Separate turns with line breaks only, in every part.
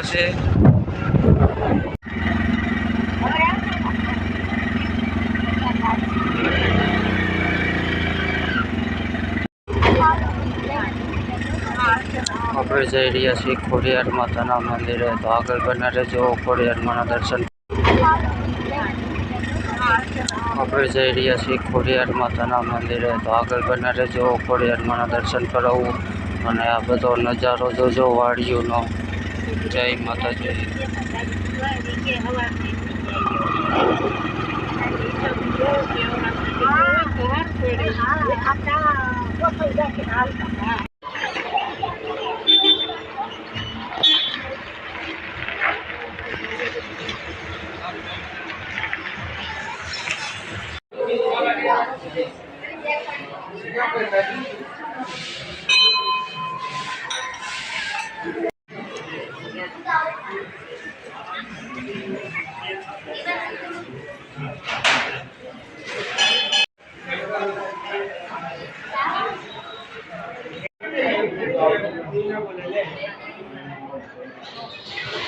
আছে આપણે જઈ રહ્યા છીએ ખોડિયાર માતાના મંદિરે. તો આગળ બના રહેજો ખોડિયાર માના દર્શન. આપણે જઈ રહ્યા છીએ ખોડિયાર માતાના મંદિરે. તો આગળ બના રહેજો ખોડિયાર માના દર્શન કરાવવું અને આ બધો નજારો જોજો, વાડીઓનો. જય માતાજી.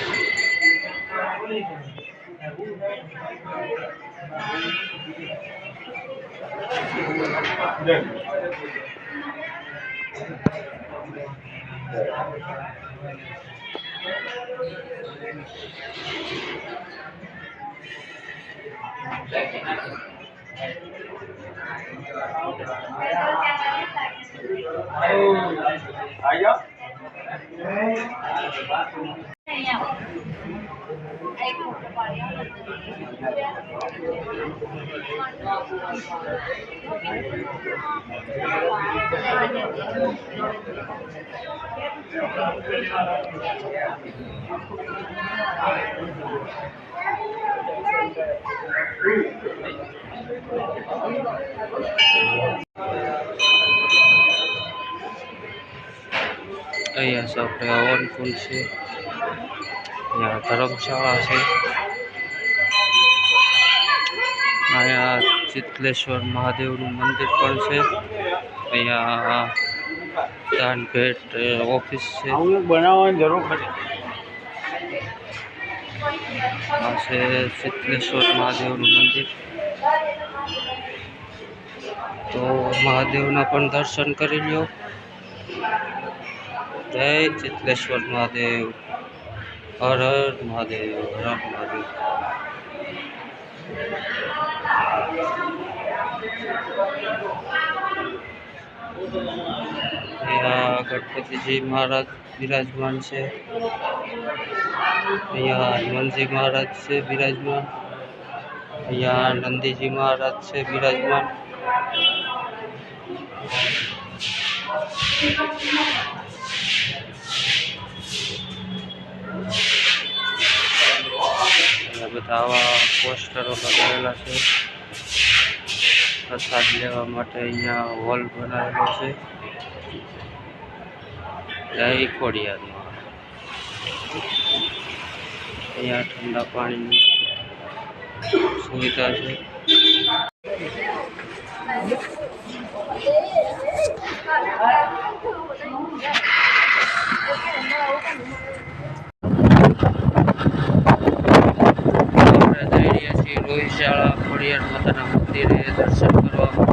Gracias. Ừ. Ayo. Ayo. Oh Ayah sabrewon pun sih ya terus salah sih. અહીંયા ચિત્લેશ્વર મહાદેવનું મંદિર પણ છે. અહીંયા દાન ઓફિસ છે.
બનાવવાની જરૂર
આ છે ચિત્લેશ્વર મહાદેવનું મંદિર. તો મહાદેવના પણ દર્શન કરી લ્યો. જય ચિત્લેશ્વર મહાદેવ. હર હર મહાદેવ હર મહાદેવ. અહીંયા ગણપતિજી મહારાજ બિરાજમાન છે અહીંયા હનુમાનજી મહારાજ છે બિરાજમાન અહીંયા નંદીજી મહારાજ છે બિરાજમાન બધા આવા પોસ્ટરો લગાવેલા છે. પ્રસાદ લેવા માટે અહીંયા હોલ બનાવેલો છે. જય અહીંયા ઠંડા પાણીની સુવિધા છે. Thank જઈ ખોડિયાર માતાના મંદિરે દર્શન કરવા માટે તો આગળ